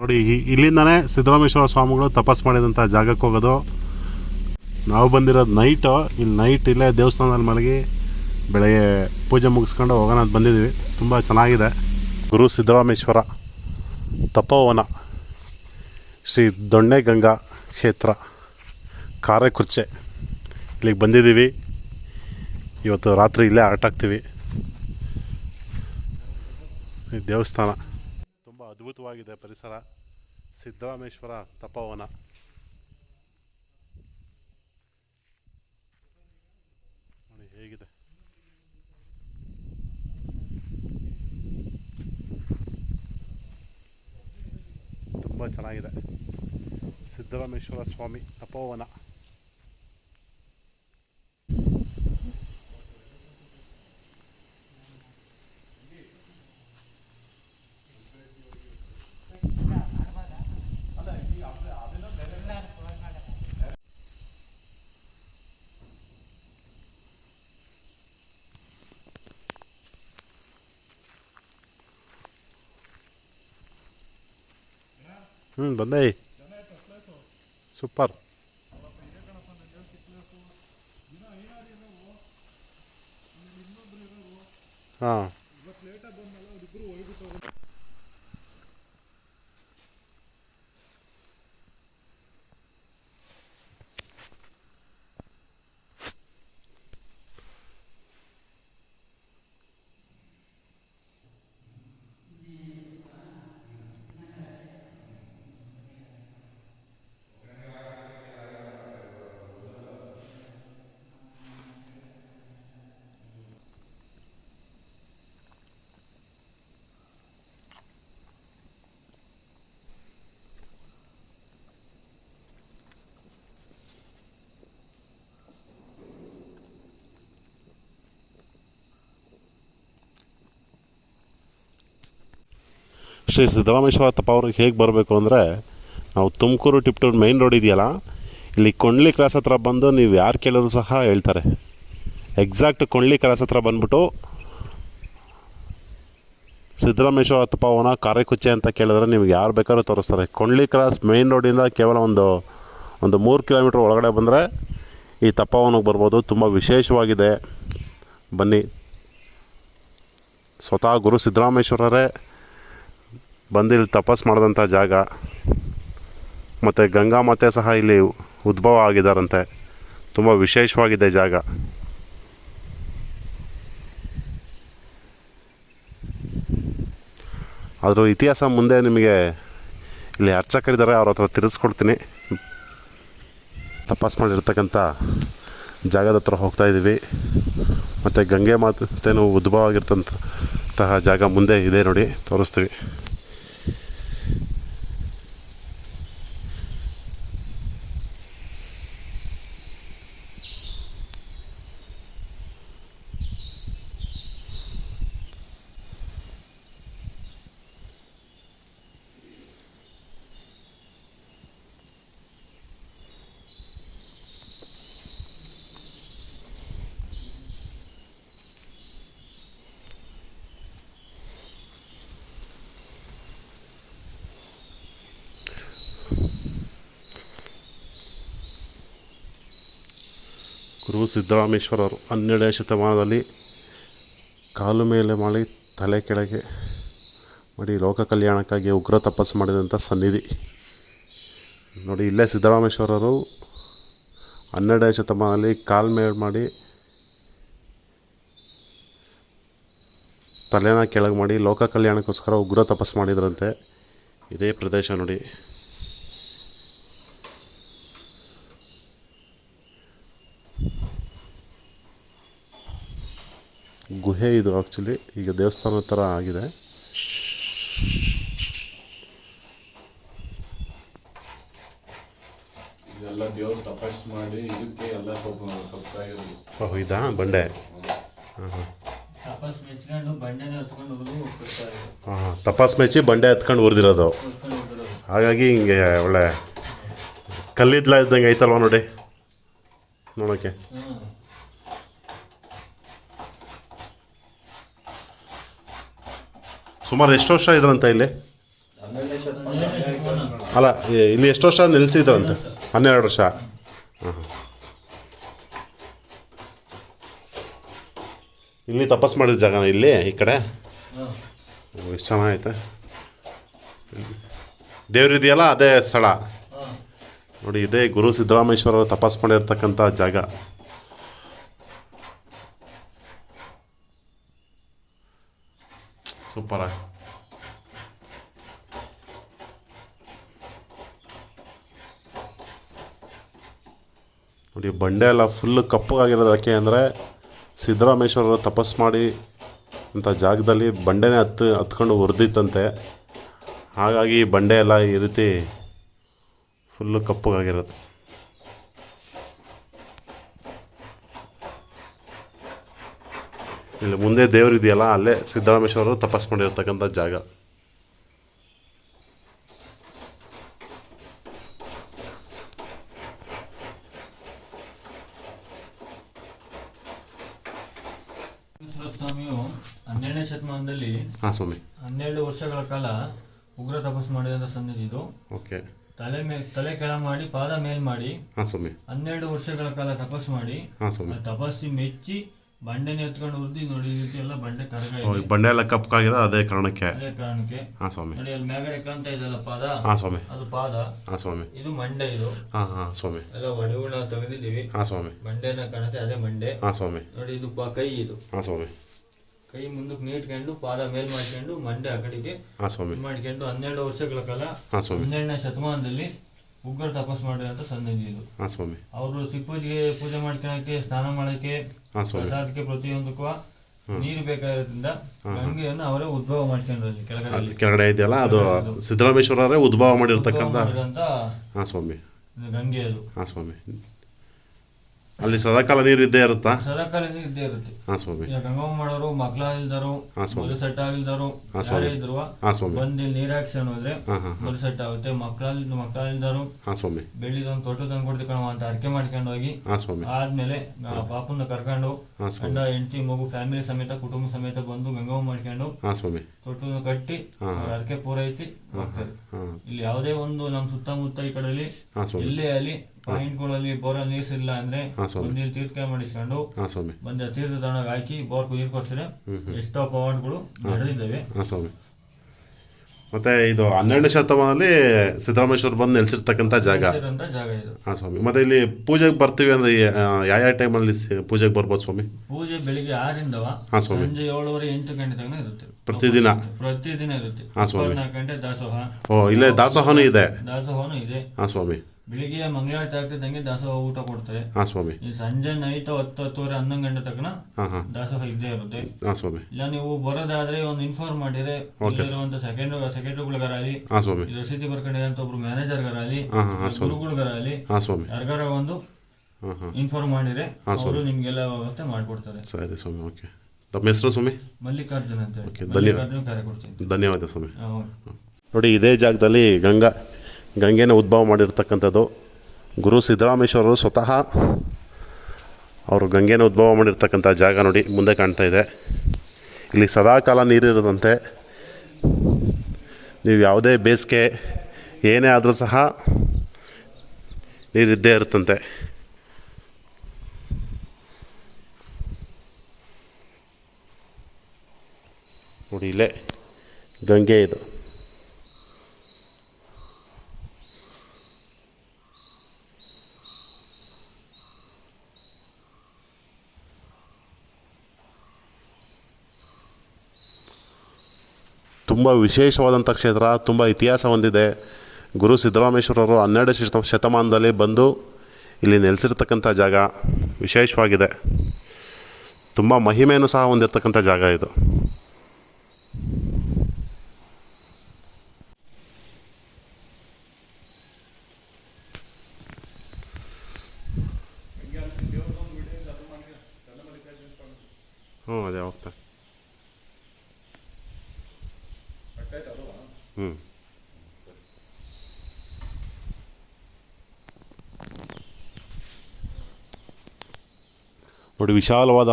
ನೋಡಿ ಇಲ್ಲಿಂದನೇ ಸಿದ್ದರಾಮೇಶ್ವರ ಸ್ವಾಮಿಗಳು ತಪಸ್ ಮಾಡಿದಂಥ ಜಾಗಕ್ಕೆ ಹೋಗೋದು. ನಾವು ಬಂದಿರೋದು ನೈಟು ಇಲ್ಲಿ ನೈಟ್ ಇಲ್ಲೇ ದೇವಸ್ಥಾನದಲ್ಲಿ ಮಲಗಿ ಬೆಳಗ್ಗೆ ಪೂಜೆ ಮುಗಿಸ್ಕೊಂಡು ಹೋಗೋಣ ಅಂತ ಬಂದಿದ್ದೀವಿ. ತುಂಬ ಚೆನ್ನಾಗಿದೆ. ಗುರು ಸಿದ್ದರಾಮೇಶ್ವರ ತಪೋವನ, ಶ್ರೀ ದೊಣ್ಣೆ ಗಂಗಾ ಕ್ಷೇತ್ರ, ಕಾರೆಕುರ್ಚೆ. ಇಲ್ಲಿಗೆ ಬಂದಿದ್ದೀವಿ. ಇವತ್ತು ರಾತ್ರಿ ಇಲ್ಲೇ ಆಟಾಗ್ತೀವಿ ದೇವಸ್ಥಾನ. ಅದ್ಭುತವಾಗಿದೆ ಪರಿಸರ. ಸಿದ್ದರಾಮೇಶ್ವರ ತಪೋವನ. ನೋಡಿ ಹೇಗಿದೆ. ತುಂಬ ಚೆನ್ನಾಗಿದೆ. ಸಿದ್ದರಾಮೇಶ್ವರ ಸ್ವಾಮಿ ತಪೋವನ. ಹ್ಞೂ ಬಂದೆ. ಸೂಪರ್. ಹಾಂ. ಶ್ರೀ ಸಿದ್ದರಾಮೇಶ್ವರ ಅವ್ರಿಗೆ ಹೇಗೆ ಬರಬೇಕು ಅಂದರೆ, ನಾವು ತುಮಕೂರು ಟಿಪ್ಟೂರು ಮೈನ್ ರೋಡ್ ಇದೆಯಲ್ಲ, ಇಲ್ಲಿ ಕೊಂಡ್ಲಿ ಕ್ರಾಸ್ ಹತ್ರ ಬಂದು ನೀವು ಯಾರು ಕೇಳಿದ್ರು ಸಹ ಹೇಳ್ತಾರೆ. ಎಕ್ಸಾಕ್ಟ್ ಕೊಂಡ್ಲಿ ಕ್ರಾಸ್ ಹತ್ರ ಬಂದ್ಬಿಟ್ಟು, ಸಿದ್ದರಾಮೇಶ್ವರ ತಪ್ಪವನ ಕಾರೆಕುಚ್ಚೆ ಅಂತ ಕೇಳಿದ್ರೆ ನಿಮ್ಗೆ ಯಾರು ಬೇಕಾದ್ರೂ ತೋರಿಸ್ತಾರೆ. ಕೊಂಡ್ಲಿ ಕ್ರಾಸ್ ಮೈನ್ ರೋಡಿಂದ ಕೇವಲ ಒಂದು ಒಂದು ಮೂರು ಕಿಲೋಮೀಟ್ರ್ ಒಳಗಡೆ ಬಂದರೆ ಈ ತಪ್ಪವನಕ್ಕೆ ಬರ್ಬೋದು. ತುಂಬ ವಿಶೇಷವಾಗಿದೆ. ಬನ್ನಿ. ಸ್ವತಃ ಗುರು ಸಿದ್ದರಾಮೇಶ್ವರರೇ ಬಂದು ಇಲ್ಲಿ ತಪಸ್ ಮಾಡಿದಂಥ ಜಾಗ. ಮತ್ತು ಗಂಗಾ ಮಾತೆ ಸಹ ಇಲ್ಲಿ ಉದ್ಭವ ಆಗಿದ್ದಾರಂತೆ. ತುಂಬ ವಿಶೇಷವಾಗಿದೆ ಜಾಗ. ಅದರ ಇತಿಹಾಸ ಮುಂದೆ ನಿಮಗೆ ಇಲ್ಲಿ ಅರ್ಚಕರಿದ್ದಾರೆ, ಅವ್ರ ಹತ್ರ ತಿರ್ಸ್ಕೊಡ್ತೀನಿ ತಪಾಸ್ ಮಾಡಿರ್ತಕ್ಕಂಥ ಜಾಗದ ಹತ್ರ ಹೋಗ್ತಾ ಇದ್ದೀವಿ. ಮತ್ತು ಗಂಗೆ ಮಾತೇನು ಉದ್ಭವ ಆಗಿರ್ತಂತಹ ಜಾಗ ಮುಂದೆ ಇದೆ ನೋಡಿ, ತೋರಿಸ್ತೀವಿ. ಗುರು ಸಿದ್ದರಾಮೇಶ್ವರರು ಹನ್ನೆರಡನೇ ಶತಮಾನದಲ್ಲಿ ಕಾಲು ಮೇಲೆ ಮಾಡಿ ತಲೆ ಕೆಳಗೆ ಮಾಡಿ ಲೋಕ ಕಲ್ಯಾಣಕ್ಕಾಗಿ ಉಗ್ರ ತಪಸ್ಸು ಮಾಡಿದಂಥ ಸನ್ನಿಧಿ. ನೋಡಿ, ಇಲ್ಲೇ ಸಿದ್ದರಾಮೇಶ್ವರರು ಹನ್ನೆರಡನೇ ಶತಮಾನದಲ್ಲಿ ಕಾಲು ಮೇಲೆ ಮಾಡಿ ತಲೆನ ಕೆಳಗೆ ಮಾಡಿ ಲೋಕ ಕಲ್ಯಾಣಕ್ಕೋಸ್ಕರ ಉಗ್ರ ತಪಸ್ಸು ಮಾಡಿದ್ರಂತೆ. ಇದೇ ಪ್ರದೇಶ ನೋಡಿ. ಗುಹೆ ಇದು ಆ್ಯಕ್ಚುಲಿ ಈಗ ದೇವಸ್ಥಾನದ ಥರ ಆಗಿದೆ. ಇದೆಲ್ಲ ದೇವ್ರು ತಪಸ್ ಮಾಡಿ ಇದಕ್ಕೆ ಎಲ್ಲ ಇದಾ ಬಂಡೆ. ಹಾಂ ಹಾಂ. ತಪಾಸ್ ಮೆಚ್ಚಿ ಬಂಡೆ ಎತ್ಕೊಂಡು ಉರಿದಿರೋದು. ಹಾಗಾಗಿ ಹಿಂಗೆ ಒಳ್ಳೆ ಕಲ್ಲಿದ್ಲ ಇದ್ದಂಗೆ ಐತಲ್ವ ನೋಡಿ? ನೋಡೋಕ್ಕೆ ಸುಮಾರು ಎಷ್ಟು ವರ್ಷ ಇದ್ರಂತ ಇಲ್ಲಿ? ಅಲ್ಲ ಇಲ್ಲಿ ಎಷ್ಟು ವರ್ಷ ನಿಲ್ಲಿಸಿದ್ರಂತೆ ಹನ್ನೆರಡು ವರ್ಷ. ಹಾಂ ಇಲ್ಲಿ ತಪಸ್ ಮಾಡಿದ ಜಾಗ ಇಲ್ಲಿ, ಈ ಕಡೆ? ಎಷ್ಟು ಚೆನ್ನಾಗೈತೆ. ದೇವ್ರಿದೆಯಲ್ಲ ಅದೇ ಸ್ಥಳ. ನೋಡಿ, ಇದೇ ಗುರು ಸಿದ್ದರಾಮೇಶ್ವರ ತಪಸ್ ಮಾಡಿರ್ತಕ್ಕಂಥ ಜಾಗ. ಸೂಪರ್ ನೋಡಿ, ಬಂಡೆ ಎಲ್ಲ ಫುಲ್ಲು ಕಪ್ಪಗಾಗಿರೋದಕ್ಕೆ ಅಂದರೆ ಸಿದ್ದರಾಮೇಶ್ವರರು ತಪಸ್ ಮಾಡಿ ಅಂಥ ಜಾಗದಲ್ಲಿ ಬಂಡೆನೇ ಹತ್ತು, ಹತ್ಕೊಂಡು ಹುರಿದಿತ್ತಂತೆ ಹಾಗಾಗಿ ಬಂಡೆ ಎಲ್ಲ ಈ ರೀತಿ ಫುಲ್ಲು ಕಪ್ಪಗಾಗಿರೋದು. ಇಲ್ಲಿ ಮುಂದೆ ದೇವರಿದೆಯಲ್ಲ ಅಲ್ಲೇ ಸಿದ್ದರಾಮೇಶ್ವರರು ತಪಸ್ ಮಾಡಿರ್ತಕ್ಕಂಥ ಜಾಗ. ಸ್ವಾಮಿಯು ಹನ್ನೆರಡನೇ ಶತಮಾನದಲ್ಲಿ ಹಾ ಸ್ವಾಮಿ. ಹನ್ನೆರಡು ವರ್ಷಗಳ ಕಾಲ ಉಗ್ರ ತಪಸ್ ಮಾಡಿದಂತ ಸನ್ನಿಧಿ ಇದು. ಓಕೆ. ತಲೆ ಮೇಲೆ ತಲೆ ಕೆಳ ಮಾಡಿ ಪಾದ ಮೇಲ್ ಮಾಡಿ ಹಾ ಸ್ವಾಮಿ. ಹನ್ನೆರಡು ವರ್ಷಗಳ ಕಾಲ ತಪಸ್ ಮಾಡಿ ಹಾಂ ಸ್ವಾಮಿ. ಆ ತಪಸ್ಸಿ ಮೆಚ್ಚಿ ಬಂಡೆನ ಎತ್ಕೊಂಡು ಉರ್ದಿ ನೋಡಿ ಎಲ್ಲ ಬಂಡೆ ಕರಗ ಬಂಡೆ ಎಲ್ಲ ಕಪ್ಪಗಾಗಿರೋದು ಅದೇ ಕಾರಣಕ್ಕೆ ಅದೇ ಕಾರಣಕ್ಕೆ ಹಾಂ ಸ್ವಾಮಿ ನೋಡಿ ಅಲ್ಲಿ ಮೇಗಡೆ ಕಾಣ್ತಾ ಇದೆಲ್ಲ ಪಾದ ಹಾಂ ಸ್ವಾಮಿ ಅದು ಪಾದ ಹಾಂ ಸ್ವಾಮಿ ಇದು ಮಂಡೆ ಇದು ಹಾಂ ಹಾಂ ಸ್ವಾಮಿ ಎಲ್ಲ ಒಡಗುಣ ತೆಗೆದಿದ್ದೀವಿ ಹಾಂ ಸ್ವಾಮಿ ಮಂಡೆನ ಕಾಣುತ್ತೆ ಅದೇ ಮಂಡೆ ಹಾಂ ಸ್ವಾಮಿ ನೋಡಿ ಇದು ಪಾ ಕೈ ಇದು ಹಾಂ ಸ್ವಾಮಿ ಕೈ ಮುಂದಕ್ಕೆ ನೀಟ್ಕೊಂಡು ಪಾದ ಮೇಲ್ ಮಾಡ್ಕೊಂಡು ಮಂಡೆ ಆ ಕಡೆಗೆ ಹಾಂ ಸ್ವಾಮಿ ಇದ್ ಮಾಡ್ಕೊಂಡು ಹನ್ನೆರಡು ವರ್ಷಗಳ ಕಾಲ ಹಾಂ ಸ್ವಾಮಿ ಹನ್ನೆರಡನೇ ಶತಮಾನದಲ್ಲಿ ಉಗ್ರ ತಪಸ್ ಮಾಡಿರೋ ಸನ್ನಿಧಿ ಇದು ಹಾಂ ಸ್ವಾಮಿ ಅವರು ಸಿಪ್ಪೂಜಿಗೆ ಪೂಜೆ ಮಾಡ್ಕೊಳಕ್ಕೆ ಸ್ನಾನ ಮಾಡಕ್ಕೆ ಪ್ರಸಾದಕ್ಕೆ ಪ್ರತಿಯೊಂದಕ್ಕೂ ನೀರು ಬೇಕಾಗಿರೋದ್ರಿಂದ ಗಂಗೆಯನ್ನು ಅವರೇ ಉದ್ಭವ ಮಾಡ್ಕೊಂಡ್ರು ಕೆಳಗಡೆ ಕೆಳಗಡೆ ಇದೆಯಲ್ಲ ಅದು ಸಿದ್ದರಾಮೇಶ್ವರರೇ ಉದ್ಭವ ಮಾಡಿರ್ತಕ್ಕಂಥ ಹಾಂ ಸ್ವಾಮಿ ಗಂಗೆ ಅದು. ಹಾಂ ಸ್ವಾಮಿ ಅಲ್ಲಿ ಸದಾಕಾಲ ನೀರು ಇದ್ದೇ ಇರುತ್ತಾ? ಸದಾಕಾಲ ನೀರು ಇದ್ದೇ ಇರುತ್ತೆ. ಹಾ ಸ್ವಾಮಿ. ಈಗ ಗಂಗಮ್ಮ ಮಾಡೋರು ಮಗ್ಲ ಇಲ್ದರು ಹಾಂ ಸ್ವಾಮಿ. ಮೊದಲು ಸೆಟ್ ಆಗಿಲ್ದರು ಹಾಂ ಸ್ವಾಮಿ. ಇದ್ರು ಹಾಂ ಸ್ವಾಮಿ. ಬಂದು ಇಲ್ಲಿ ನೀರ್ ಹಾಕ್ಸ್ಕೊಂಡು ಹೋದ್ರೆ ಹಾಂ ಹಾಂ ಮೊದಲು ಸೆಟ್ ಆಗುತ್ತೆ. ಮಕ್ಕಳಲ್ಲಿ ಮಕ್ಕಳ ಇಲ್ದರು ಹಾಂ ಸ್ವಾಮಿ. ಬೆಳ್ಳಿದೊಂದು ತೊಟ್ಟು ತಂದು ಕೊಡ್ತೀವಿ ಕಣವ ಅಂತ ಅರ್ಕೆ ಮಾಡ್ಕೊಂಡು ಹೋಗಿ ಹಾಂ ಸ್ವಾಮಿ. ಆದ್ಮೇಲೆ ಆ ಪಾಪನ್ನ ಕರ್ಕೊಂಡು ಹಾಂ ಸ್ವಾಮಿ. ಗಂಡ ಹೆಂಡತಿ ಮಗು ಫ್ಯಾಮಿಲಿ ಸಮೇತ ಕುಟುಂಬ ಸಮೇತ ಬಂದು ಗಂಗಮ್ಮ ಮಾಡ್ಕೊಂಡು ಹಾಂ ಸ್ವಾಮಿ. ತೊಟ್ಟು ಕಟ್ಟಿ ಹಾಂ. ಅವ್ರ ಹರಕೆ ಪೂರೈಸಿ ಹೋಗ್ತಾರೆ. ಹಾಂ. ಇಲ್ಲಿ ಯಾವುದೇ ಒಂದು ನಮ್ಮ ಸುತ್ತಮುತ್ತ ಈ ಕಡೆಯಲ್ಲಿ ಇಲ್ಲೇ ಸ್ವಾಮಿ. ಎಲ್ಲೇ ಅಲ್ಲಿ ಪಾಯಿಂಟ್ಗಳಲ್ಲಿ ಬೋರಲ್ಲಿ ನೀರ್ಸಿಲ್ಲ ಅಂದ್ರೆ ಹಾಂ ಸ್ವಾಮಿ. ಬಂದು ಇಲ್ಲಿ ತೀರ್ಥ ಮಾಡಿಸ್ಕೊಂಡು ಹಾಂ ಸ್ವಾಮಿ. ಬಂದು ಆ ತೀರ್ಥ ತಗೊಂಡೋಗಿ ಹಾಕಿ ಬೋರ್ ನೀರು ಕೊಡ್ತಾರೆ ಎಷ್ಟೋ ಪವಾಡ್ಗಳು ನಡೆದಿದ್ದಾವೆ. ಮತ್ತೆ ಸ್ವಾಮಿ. ಮತ್ತು ಇದು ಹನ್ನೆರಡನೇ ಶತಮಾನದಲ್ಲಿ ಸಿದ್ದರಾಮೇಶ್ವರ ಬಂದು ನೆಲೆಸಿರ್ತಕ್ಕಂಥ ಜಾಗ. ಇರೋಂಥ ಜಾಗ ಇದು. ಹಾಂ ಸ್ವಾಮಿ. ಮತ್ತೆ ಇಲ್ಲಿ ಪೂಜೆಗೆ ಬರ್ತೀವಿ ಅಂದ್ರೆ ಯಾವ ಯಾವ ಟೈಮಲ್ಲಿ ಪೂಜೆಗೆ ಬರ್ಬೋದು ಸ್ವಾಮಿ? ಪೂಜೆ ಬೆಳಿಗ್ಗೆ ಆರಿಂದ ಹಾಂ ಸ್ವಾಮಿ. ಸಂಜೆ ಏಳುವರೆ ಎಂಟು ಗಂಟೆ ತನಕ ಇರುತ್ತೆ. ಪ್ರತಿದಿನ? ಪ್ರತಿದಿನ ಇರುತ್ತೆ. ಹಾಂ ಸ್ವಾಮಿ. ಇಪ್ಪತ್ನಾಲ್ಕು ಗಂಟೆ ದಾಸೋಹ. ಓ ಇಲ್ಲೇ ದಾಸೋಹನೂ ಇದೆ. ದಾಸೋಹನೂ ಇದೆ. ಹಾಂ ಸ್ವಾಮಿ. ಬೆಳಿಗ್ಗೆ ಮಂಗಳಾರತಿ ಆಗ್ತಿದ್ದಂಗೆ ದಾಸೋಹ ಊಟ ಕೊಡ್ತಾರೆ. ಹಾಂ ಸ್ವಾಮಿ. ಈ ಸಂಜೆ ನೈಟ್ ಹತ್ತು ಹತ್ತುವರೆ ಹನ್ನೊಂದು ಗಂಟೆ ತನಕ ಹಾಂ ಹಾಂ. ದಾಸೋಹ ಇದ್ದೇ ಇರುತ್ತೆ. ಹಾಂ ಸ್ವಾಮಿ. ಇಲ್ಲ ನೀವು ಬರೋದಾದ್ರೆ ಒಂದು ಇನ್ಫಾರ್ಮ್ ಮಾಡಿದ್ರೆ ಇಲ್ಲಿರುವಂತ ಸೆಕೆಂಡ್ ಸೆಕ್ರೆಟರಿಗಳಿಗಾರಲಿ ಹಾ ಸ್ವಾಮಿ. ಇಲ್ಲಿ ರಸೀದಿ ಅಂತ ಒಬ್ರು ಮ್ಯಾನೇಜರ್ಗಾರಲಿ ಹಾ ಹಾ ಹಾಂ ಸ್ವಾಮಿ. ಯಾರ್ಗಾರ ಹಾಂ ಸ್ವಾಮಿ. ಯಾರಿಗಾರ ಒಂದು ಇನ್ಫಾರ್ಮ್ ಮಾಡಿದ್ರೆ ಅವರು ನಿಮ್ಗೆಲ್ಲ ವ್ಯವಸ್ಥೆ ಮಾಡ್ಕೊಡ್ತಾರೆ. ಸರಿ ಸ್ವಾಮಿ ಓಕೆ ತಮ್ಮ ಹೆಸರು ಸ್ವಾಮಿ? ಮಲ್ಲಿಕಾರ್ಜುನ್ ಅಂತ ಹೇಳಿ. ಮಲ್ಲಿಕಾರ್ಜುನ್ ಕರೆ ಕೊಡ್ತೀನಿ. ಧನ್ಯವಾದ ಸ್ವಾಮಿ. ನೋಡಿ ಇದೇ ಜಾಗದಲ್ಲಿ ಗಂಗಾ. ಗಂಗೆನ ಉದ್ಭವ ಮಾಡಿರ್ತಕ್ಕಂಥದ್ದು. ಗುರು ಸಿದ್ದರಾಮೇಶ್ವರರು ಸ್ವತಃ ಅವರು ಗಂಗೆನ ಉದ್ಭವ ಮಾಡಿರ್ತಕ್ಕಂಥ ಜಾಗ ನೋಡಿ ಮುಂದೆ ಕಾಣ್ತಾ ಇದೆ. ಇಲ್ಲಿ ಸದಾಕಾಲ ನೀರಿರದಂತೆ ನೀವು ಯಾವುದೇ ಬೇಸಿಗೆ ಏನೇ ಆದರೂ ಸಹ ನೀರಿದ್ದೇ ಇರುತ್ತಂತೆ. ನೋಡಿ ಇಲ್ಲೇ ಗಂಗೆ ಇದು. ತುಂಬ ವಿಶೇಷವಾದಂಥ ಕ್ಷೇತ್ರ, ತುಂಬ ಇತಿಹಾಸ ಹೊಂದಿದೆ. ಗುರು ಸಿದ್ದರಾಮೇಶ್ವರರು ಹನ್ನೆರಡು ಶತ ಶತಮಾನದಲ್ಲಿ ಬಂದು ಇಲ್ಲಿ ನೆಲೆಸಿರ್ತಕ್ಕಂಥ ಜಾಗ, ವಿಶೇಷವಾಗಿದೆ. ತುಂಬ ಮಹಿಮೆಯನ್ನು ಸಹ ಹೊಂದಿರತಕ್ಕಂಥ ಜಾಗ ಇದು. ಹ್ಞೂ ಅದೇ ಹೋಗ್ತಾ ಹ್ಞೂ ನೋಡಿ ವಿಶಾಲವಾದ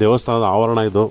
ದೇವಸ್ಥಾನದ ಆವರಣ ಇದು.